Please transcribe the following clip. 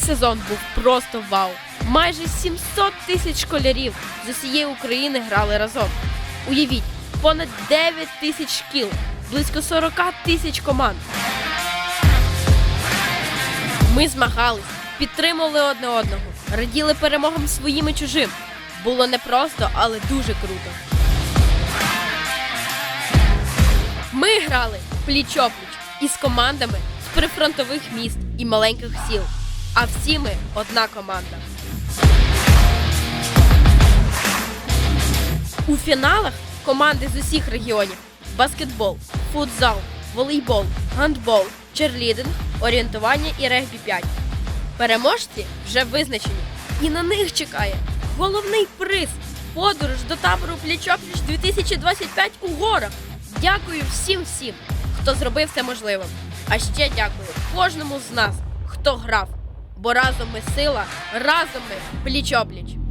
сезон був просто вау. Майже 700 тисяч школярів з усієї України грали разом. Уявіть, понад 9 тисяч шкіл, близько 40 тисяч команд. Ми змагались, підтримували одне одного, раділи перемогам своїм і чужим. Було непросто, але дуже круто. Ми грали пліч-опліч із командами з прифронтових міст і маленьких сіл. А всі ми одна команда. У фіналах команди з усіх регіонів: баскетбол, футзал, волейбол, гандбол, черлідинг, орієнтування і регбі 5. Переможці вже визначені, і на них чекає головний приз подорож до табору Пліч-опліч 2025 у горах. Дякую всім всім, хто зробив це можливим. А ще дякую кожному з нас, хто грав. Бо разом ми сила, разом ми пліч-опліч.